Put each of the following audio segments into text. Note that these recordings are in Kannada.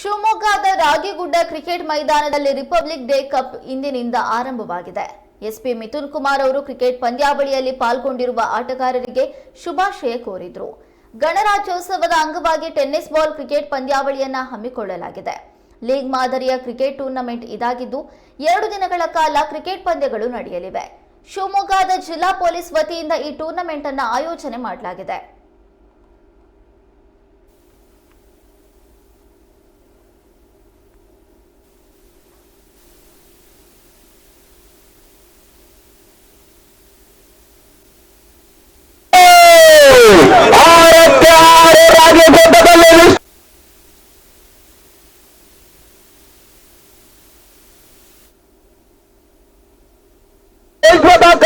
ಶಿವಮೊಗ್ಗದ ರಾಗಿಗುಡ್ಡ ಕ್ರಿಕೆಟ್ ಮೈದಾನದಲ್ಲಿ ರಿಪಬ್ಲಿಕ್ ಡೇ ಕಪ್ ಇಂದಿನಿಂದ ಆರಂಭವಾಗಿದೆ. ಎಸ್ಪಿ ಮಿಥುನ್ ಕುಮಾರ್ ಅವರು ಕ್ರಿಕೆಟ್ ಪಂದ್ಯಾವಳಿಯಲ್ಲಿ ಪಾಲ್ಗೊಂಡಿರುವ ಆಟಗಾರರಿಗೆ ಶುಭಾಶಯ ಕೋರಿದ್ರು. ಗಣರಾಜ್ಯೋತ್ಸವದ ಅಂಗವಾಗಿ ಟೆನ್ನಿಸ್ ಬಾಲ್ ಕ್ರಿಕೆಟ್ ಪಂದ್ಯಾವಳಿಯನ್ನ ಹಮ್ಮಿಕೊಳ್ಳಲಾಗಿದೆ. ಲೀಗ್ ಮಾದರಿಯ ಕ್ರಿಕೆಟ್ ಟೂರ್ನಮೆಂಟ್ ಇದಾಗಿದ್ದು, ಎರಡು ದಿನಗಳ ಕಾಲ ಕ್ರಿಕೆಟ್ ಪಂದ್ಯಗಳು ನಡೆಯಲಿವೆ. ಶಿವಮೊಗ್ಗದ ಜಿಲ್ಲಾ ಪೊಲೀಸ್ ವತಿಯಿಂದ ಈ ಟೂರ್ನಮೆಂಟ್ ಅನ್ನು ಆಯೋಜನೆ ಮಾಡಲಾಗಿದೆ.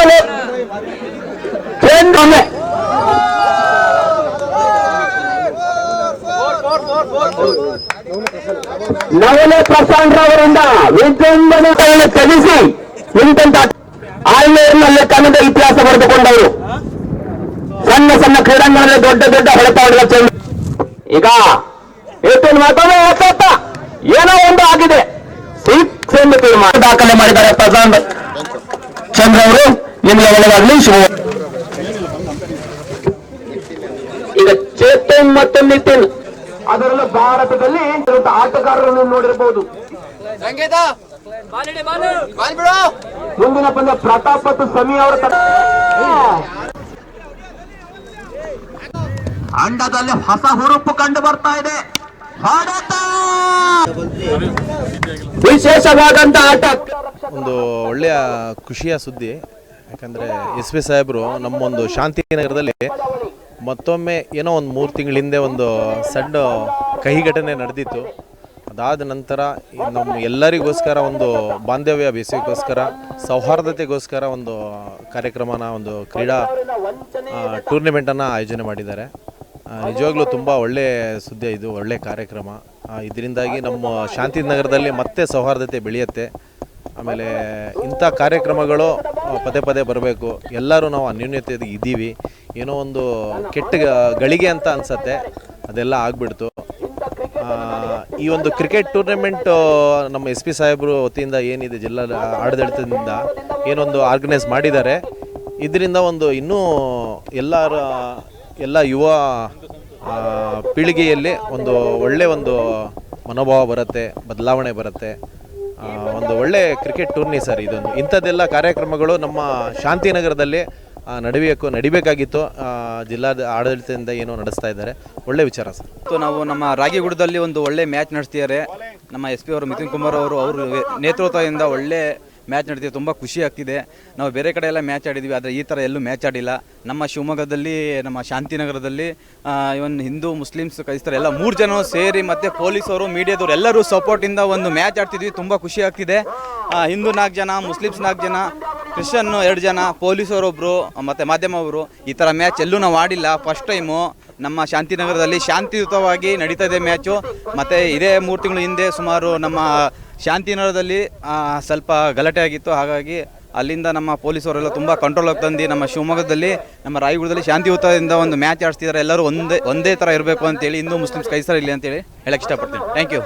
ದಾಖಲೆ ಕೇಂದ್ರ ನವಲೆ ಪ್ರಶಾಂತ್ ಅವರಿಂದ ವಿಜೃಂಭಣೆಗಳನ್ನು ತೆಗೆಸಿ ನಿಂತ ಆಳ್ಮೇರಿನಲ್ಲಿ ಕನ್ನಡ ಇತಿಹಾಸ ಬರೆದುಕೊಂಡವರು. ಸಣ್ಣ ಸಣ್ಣ ಕ್ರೀಡಾಂಗಣದಲ್ಲಿ ದೊಡ್ಡ ದೊಡ್ಡ ಹೊಡೆತ ಹೊಡೆದ ಚೆಂಡು. ಈಗ ಏಟನ್ ಮಾತಾಡೋ ಹೊಸತ ಏನೋ ಒಂದು ಆಗಿದೆ. ಸಿಕ್ಸ್ ಎಂದು ತೀರ್ಮಾನ ದಾಖಲೆ ಮಾಡಿದ್ದಾರೆ ಪ್ರಶಾಂತ್ ಚಂದ್ರ ಅವರು. ನಿಮಗೆ ಒಳಗಾಗಲಿ ಶುಭ ಈಗ ಚೇತನ್ ಮತ್ತು ನಿತಿನ್. ಅದರಲ್ಲೂ ಭಾರತದಲ್ಲಿ ಆಟಗಾರರನ್ನು ನೋಡಿರಬಹುದು ಸಂಗೀತ! ಬಾಲಿಡಿ ಬಾಲು! ಮುಂದಿನ ಪಂದ್ಯ ಪ್ರತಾಪ್ ಮತ್ತು ಸಮಿ ಅವರ ಅಂಡದಲ್ಲಿ ಹೊಸ ಹುರುಪು ಕಂಡು ಬರ್ತಾ ಇದೆ. ವಿಶೇಷವಾದಂತಹ ವಿಶೇಷವಾದಂತ ಆಟ. ಒಂದು ಒಳ್ಳೆಯ ಖುಷಿಯ ಸುದ್ದಿ. ಯಾಕಂದರೆ ಎಸ್ ಪಿ ಸಾಹೇಬರು ನಮ್ಮೊಂದು ಶಾಂತಿನಗರದಲ್ಲಿ ಮತ್ತೊಮ್ಮೆ ಏನೋ ಒಂದು ಮೂರು ತಿಂಗಳ ಹಿಂದೆ ಒಂದು ಸಣ್ಣ ಕಹಿ ಘಟನೆ ನಡೆದಿತ್ತು. ಅದಾದ ನಂತರ ನಮ್ಮ ಎಲ್ಲರಿಗೋಸ್ಕರ ಒಂದು ಬಾಂಧವ್ಯ ಬೇಸಿಗೋಸ್ಕರ ಸೌಹಾರ್ದತೆಗೋಸ್ಕರ ಒಂದು ಕಾರ್ಯಕ್ರಮನ, ಒಂದು ಕ್ರೀಡಾ ಟೂರ್ನಿಮೆಂಟನ್ನು ಆಯೋಜನೆ ಮಾಡಿದ್ದಾರೆ. ನಿಜವಾಗ್ಲೂ ತುಂಬ ಒಳ್ಳೆ ಸುದ್ದಿ ಇದು ಒಳ್ಳೆ ಕಾರ್ಯಕ್ರಮ. ಇದರಿಂದಾಗಿ ನಮ್ಮ ಶಾಂತಿನಗರದಲ್ಲಿ ಮತ್ತೆ ಸೌಹಾರ್ದತೆ ಬೆಳೆಯುತ್ತೆ. ಆಮೇಲೆ ಇಂಥ ಕಾರ್ಯಕ್ರಮಗಳು ಪದೇ ಪದೇ ಬರಬೇಕು. ಎಲ್ಲರೂ ನಾವು ಅನ್ಯೂನ್ಯತೆ ಇದ್ದೀವಿ. ಏನೋ ಒಂದು ಕೆಟ್ಟ ಗಳಿಗೆ ಅಂತ ಅನಿಸತ್ತೆ. ಅದೆಲ್ಲ ಆಗ್ಬಿಡ್ತು. ಈ ಒಂದು ಕ್ರಿಕೆಟ್ ಟೂರ್ನಮೆಂಟು, ನಮ್ಮ ಎಸ್ ಪಿ ಸಾಹೇಬರು ವತಿಯಿಂದ ಏನಿದೆ, ಜಿಲ್ಲಾ ಆಡಳಿತದಿಂದ ಏನೊಂದು ಆರ್ಗನೈಸ್ ಮಾಡಿದ್ದಾರೆ. ಇದರಿಂದ ಒಂದು ಇನ್ನೂ ಎಲ್ಲರ, ಎಲ್ಲ ಯುವ ಪೀಳಿಗೆಯಲ್ಲಿ ಒಂದು ಒಳ್ಳೆಯ ಒಂದು ಮನೋಭಾವ ಬರುತ್ತೆ, ಬದಲಾವಣೆ ಬರುತ್ತೆ. ಒಂದು ಒಳ್ಳೆ ಕ್ರಿಕೆಟ್ ಟೂರ್ನಿ ಸರ್ ಇದೊಂದು. ಇಂಥದ್ದೆಲ್ಲ ಕಾರ್ಯಕ್ರಮಗಳು ನಮ್ಮ ಶಾಂತಿನಗರದಲ್ಲಿ ನಡಿಬೇಕು ನಡಿಬೇಕಾಗಿತ್ತು. ಜಿಲ್ಲಾ ಆಡಳಿತದಿಂದ ಏನೋ ನಡೆಸ್ತಾ ಇದ್ದಾರೆ. ಒಳ್ಳೆ ವಿಚಾರ ಸರ್. ನಾವು ನಮ್ಮ ರಾಗಿಗುಡದಲ್ಲಿ ಒಂದು ಒಳ್ಳೆ ಮ್ಯಾಚ್ ನಡೆಸ್ತಿದ್ದಾರೆ. ನಮ್ಮ ಎಸ್ ಪಿ ಅವರು ಮಿಥುನ್ ಕುಮಾರ್ ಅವರು ಅವರು ನೇತೃತ್ವದಿಂದ ಒಳ್ಳೆ ಮ್ಯಾಚ್ ನಡೀತೀವಿ ತುಂಬ ಖುಷಿ ಆಗ್ತಿದೆ. ನಾವು ಬೇರೆ ಕಡೆ ಎಲ್ಲ ಮ್ಯಾಚ್ ಆಡಿದ್ವಿ, ಆದರೆ ಈ ಥರ ಎಲ್ಲೂ ಮ್ಯಾಚ್ ಆಡಿಲ್ಲ. ನಮ್ಮ ಶಿವಮೊಗ್ಗದಲ್ಲಿ, ನಮ್ಮ ಶಾಂತಿನಗರದಲ್ಲಿ ಇವನ್ ಹಿಂದೂ, ಮುಸ್ಲಿಮ್ಸ್ ಕ್ರೈಸ್ತರು ಎಲ್ಲ ಮೂರು ಜನ ಸೇರಿ ಮತ್ತು ಪೊಲೀಸರು, ಮೀಡಿಯಾದವರು ಎಲ್ಲರೂ ಸಪೋರ್ಟಿಂದ ಒಂದು ಮ್ಯಾಚ್ ಆಡ್ತಿದ್ವಿ, ತುಂಬ ಖುಷಿ ಆಗ್ತಿದೆ. ಹಿಂದೂ ನಾಲ್ಕು ಜನ, ಮುಸ್ಲಿಮ್ಸ್ ನಾಲ್ಕು ಜನ ಕ್ರಿಶ್ಚಿಯನ್ ಎರಡು ಜನ ಪೊಲೀಸರೊಬ್ಬರು ಮತ್ತು ಮಾಧ್ಯಮ ಅವರು ಈ ಥರ ಮ್ಯಾಚ್ ಎಲ್ಲೂ ನಾವು ಆಡಿಲ್ಲ. ಫಸ್ಟ್ ಟೈಮು ನಮ್ಮ ಶಾಂತಿನಗರದಲ್ಲಿ ಶಾಂತಿಯುತವಾಗಿ ನಡೀತಾ ಇದೆ ಮ್ಯಾಚು ಮತ್ತು ಇದೇ ಮೂರು ತಿಂಗಳು ಹಿಂದೆ ಸುಮಾರು ನಮ್ಮ ಶಾಂತಿನಗರದಲ್ಲಿ ಸ್ವಲ್ಪ ಗಲಾಟೆ ಆಗಿತ್ತು. ಹಾಗಾಗಿ ಅಲ್ಲಿಂದ ನಮ್ಮ ಪೊಲೀಸವರೆಲ್ಲ ತುಂಬ ಕಂಟ್ರೋಲಾಗಿ ತಂದು ನಮ್ಮ ಶಿವಮೊಗ್ಗದಲ್ಲಿ, ನಮ್ಮ ರಾಯಗುಡದಲ್ಲಿ ಶಾಂತಿಯುತದಿಂದ ಒಂದು ಮ್ಯಾಚ್ ಆಡಿಸ್ತಿದ್ದಾರೆ. ಎಲ್ಲರೂ ಒಂದೇ ಒಂದೇ ಥರ ಇರಬೇಕು ಅಂತೇಳಿ, ಹಿಂದೂ, ಮುಸ್ಲಿಮ್ಸ್ ಕೈಸರ ಇಲ್ಲಿ ಅಂತೇಳಿ ಹೇಳಕ್ಕೆ ಇಷ್ಟಪಡ್ತೀನಿ. Thank you